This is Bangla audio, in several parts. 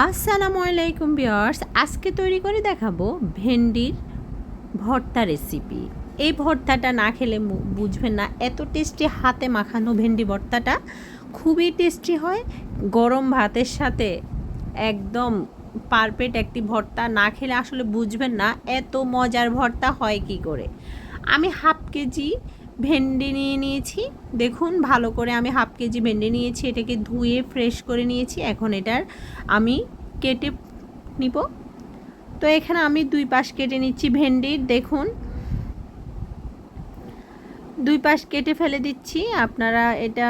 আসসালামু আলাইকুম বিয়ার্স আজকে তৈরি করে দেখাবো ভেন্ডির ভর্তা রেসিপি এই ভর্তাটা না খেলে বুঝবেন না, এত টেস্টি হাতে মাখানো ভেন্ডি ভর্তাটা খুবই টেস্টি হয়। গরম ভাতের সাথে একদম পারফেক্ট একটি ভর্তা না খেলে আসলে বুঝবেন না, এত মজার ভর্তা হয় কি করে। আমি হাফ কেজি ভেন্ডি নিয়ে নিয়েছি। দেখুন, ভালো করে আমি হাফ কেজি ভেন্ডি নিয়েছি, এটাকে ধুয়ে ফ্রেশ করে নিয়েছি। এখন এটার আমি কেটে নিব। তো এখানে আমি দুই পাশ কেটে নিচ্ছি ভেন্ডির দেখুন, দুই পাশ কেটে ফেলে দিচ্ছি। আপনারা এটা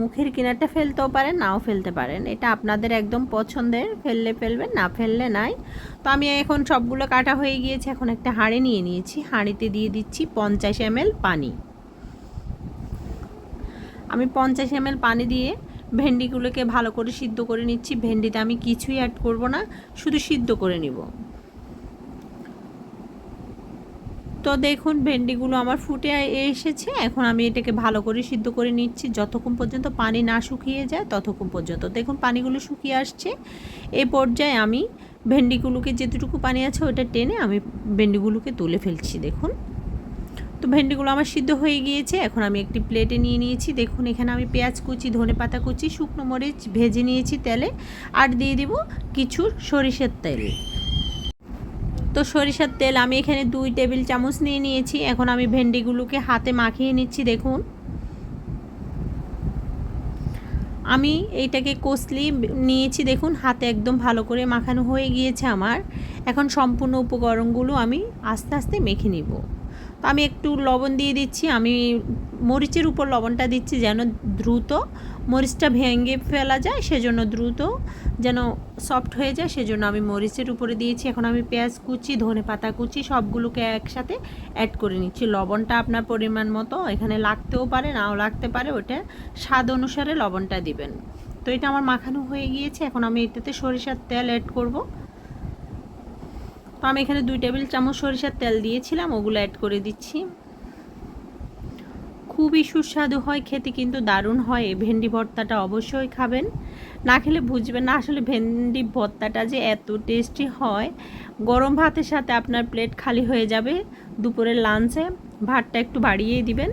মুখের কিনারটা ফেলতেও পারেন, নাও ফেলতে পারেন। এটা আপনাদের একদম পছন্দের, ফেললে ফেলবেন, না ফেললে নাই। তো আমি এখন সবগুলো কাটা হয়ে গিয়েছে। এখন একটা হাঁড়ি নিয়ে নিয়েছি। হাঁড়িতে দিয়ে দিচ্ছি পঞ্চাশ এমএল পানি। আমি পঞ্চাশ এমএল পানি দিয়ে ভেন্ডিগুলোকে ভালো করে সিদ্ধ করে নিচ্ছি। ভেন্ডিতে আমি কিছুই অ্যাড করব না, শুধু সিদ্ধ করে নিব। তো দেখুন, ভেন্ডিগুলো আমার ফুটে এসেছে। এখন আমি এটাকে ভালো করে সিদ্ধ করে নিচ্ছি। যতক্ষণ পর্যন্ত পানি না শুকিয়ে যায়, ততক্ষণ পর্যন্ত। দেখুন, পানিগুলো শুকিয়ে আসছে। এই পর্যায়ে আমি ভেন্ডিগুলোকে যেটুকু পানি আছে, ওটা টেনে আমি ভেন্ডিগুলোকে তুলে ফেলছি, দেখুন। তো ভেন্ডিগুলো আমার সিদ্ধ হয়ে গিয়েছে। এখন আমি একটি প্লেটে নিয়ে নিয়েছি। দেখুন এখানে আমি পেঁয়াজ কুচি ধনে পাতা কুচি শুকনো মরিচ ভেজে নিয়েছি তেলে। আর দিয়ে দিব কিছু সরিষার তেল। তো সরিষার তেল আমি এখানে দুই টেবিল চামচ নিয়ে নিয়েছি। এখন আমি ভেন্ডিগুলোকে হাতে মাখিয়ে নিচ্ছি দেখুন। আমি এইটাকে কষলি নিয়েছি দেখুন হাতে একদম ভালো করে মাখানো হয়ে গিয়েছে আমার। এখন সম্পূর্ণ উপকরণগুলো আমি আস্তে আস্তে মেখে নিব। তো আমি একটু লবণ দিয়ে দিচ্ছি। আমি মরিচের উপর লবণটা দিচ্ছি যেন দ্রুত মরিচটা ভেঙে ফেলা যায়, সেজন্য দ্রুত যেন সফট হয়ে যায়, সেজন্য আমি মরিচের উপরে দিয়েছি। এখন আমি পেঁয়াজ কুচি, ধনে পাতা কুচি সবগুলোকে একসাথে অ্যাড করে নিচ্ছি। লবণটা আপনার পরিমাণ মতো এখানে লাগতেও পারে, নাও লাগতে পারে ওটা স্বাদ অনুসারে লবণটা দিবেন। তো এটা আমার মাখানো হয়ে গিয়েছে। এখন আমি এটাতে সরিষার তেল অ্যাড করব। তো আমি এখানে দুই টেবিল চামচ সরিষার তেল দিয়েছিলাম, ওগুলো অ্যাড করে দিচ্ছি। খুবই সুস্বাদু হয়, খেতে কিন্তু দারুণ হয় ভেন্ডি ভর্তাটা অবশ্যই খাবেন। না খেলে বুঝবেন না, আসলে ভেন্ডি ভর্তাটা যে এত টেস্টি হয়, গরম ভাতের সাথে আপনার প্লেট খালি হয়ে যাবে, দুপুরের লাঞ্চে ভাতটা একটু বাড়িয়েই দিবেন।